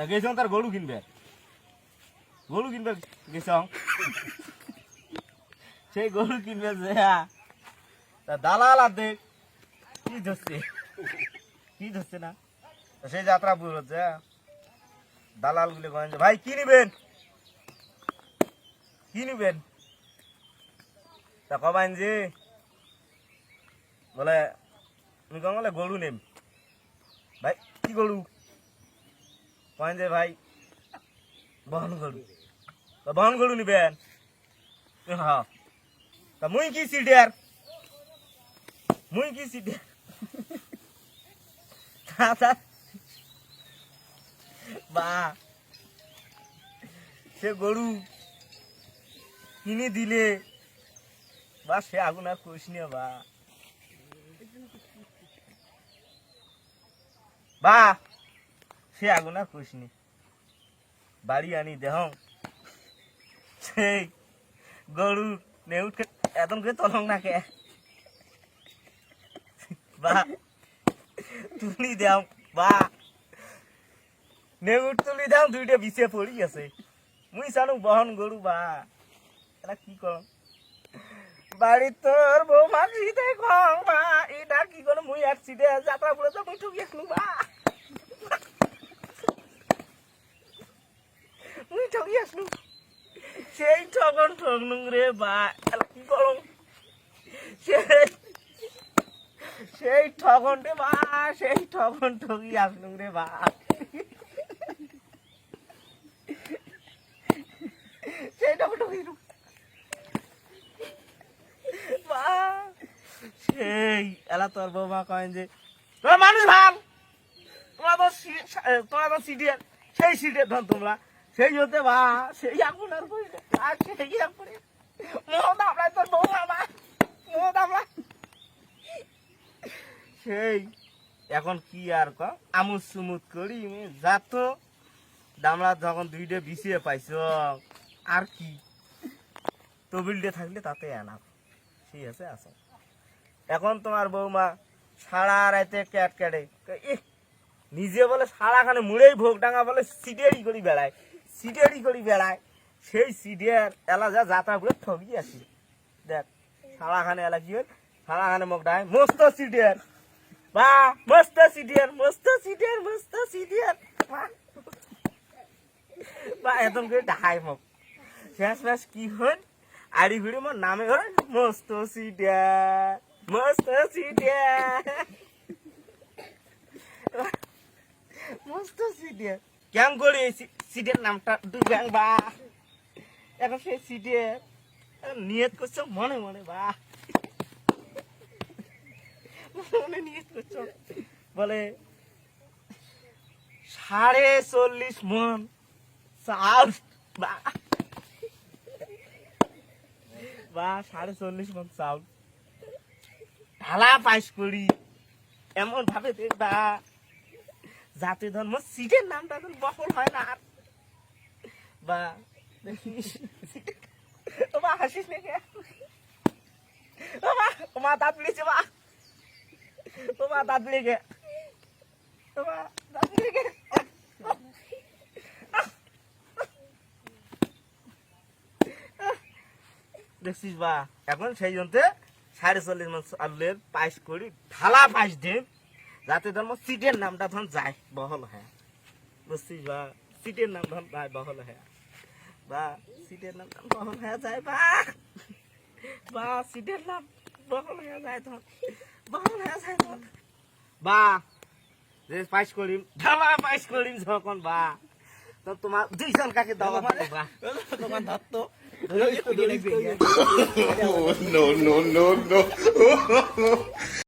তা গেছ তার গরু কিনবে। গরু কিনবে গেছ সেই গরু কিনবে যে হ্যাঁ, তা দালাল আদে কি ধরছে? কি ধরছে না? সেই যাত্রা বুঝ হচ্ছে দালালগুলো যে, ভাই কি নিবেন? কি নিবেন? তা কবাইন যে বলে তুমি কম বলে গরু নেম। ভাই কি গরু? যে ভাই? বহন গরু তা বহন গরু নিবেন হ্যাঁ তা মুই কি সিটিয়ার মুই কি সিটিয়ার দাদা বা। সে গরু কিনে দিলে। বা, সে আগুন আর করিস নে বা। বা। সে আগুন আর করিস নি বাড়ি আনি দেহ। সেই গরু নেউটকে এতন করে তলং না কে বা, তুলি দাও বা। নেউট তুলি দাও দুইটা বিছে পড়ি আছে। মুই জানো বহন গরু বা। এটা কি করম বাড়ি তোর বউ মাঝি তাই কম বা এটা কি করম মুই সিটে যাত্রা পড়ে তো মুই ঠকি আসলু বা। সেই ঠগন ঠগনু রে বা সেই ঠগন রে বা, সেই ঠগন ঠগি আসলু রে বা। সেই ঠগন ঠগি বা, সেই, এলা তোর বৌমা কয়েন যে মানুষ ভালো। তোমরা তো তোমরা তো সিটিয়ার সেই সিটের ধন তোমরা। সেই হতে বা, সেই আগুন আর আর সেই আগুন। মোহ দামলাই তোর বৌমা বা মোহ দামলাই সেই, এখন কি আর ক? আমুদ সুমুদ করি যাত দামলা যখন দুইটা বিছিয়ে পাইছ, আর কি? তবিলটে থাকলে তাতে আনা। ঠিক আছে আসো এখন তোমার বৌমা সারা রাতে ক্যাট ক্যাটে। নিজে বলে সারাখানে মুড়েই ভোগ ডাঙা বলে সিটেরি করি বেড়ায়। সিটেরি করি বেড়ায়। সেই সিটের এলা যা যাত্রা করে ঠকি আসি। দেখ সারাখানে এলা কি সারাখানে মোক ডায় মস্ত সিটের বা, মস্ত সিটের মস্ত সিটের মস্ত সিটের বা এতন করে ডাহাই মোক শেষ শেষ কি হল? আড়ি ঘুড়ি মোর নামে হল মস্ত সিটের মস্ত সিটের মস্ত সিটের কেমন করে সিটের নামটা ডুবেন বা। এখন সেই সিটের নিয়ত করছ, মনে মনে বা। মনে নিয়ত করছ। বলে, সাড়ে চল্লিশ মন চাল বা। বা, সাড়ে চল্লিশ মন চাউল ঢালা পাইস করি এমন ভাবে দেখবা। যাতে ধর্ম সিটের নামটা বহল হয় না। আর বা দেখিস ও মা হাসিস নাকি? ও মা ও মা দাঁত বিড়েছে মা ও মা দাঁত দেখছিস বা, এখন সেই জন্য সাড়ে চল্লিশ মান আলুর পাইস করি, ঢালা পাইস দিন যাতে ধর্ম সিটের নামটা ধর যায় বহল হ্যাঁ। বুঝছিস বা, সিটের নাম ধন যায় বহল হ্যাঁ। বা সিটের নাম বহল হয়ে যায় বা বা সিটের নাম বহল হয়ে যায় ধন বহল হয়ে যায় ধন বা যে পাইস করিম ঢালা পাইস করিম যখন বা তো তোমার দুইজন কাকে দাওয়া মানে? বা তোমার ধার তো no, no, no, no.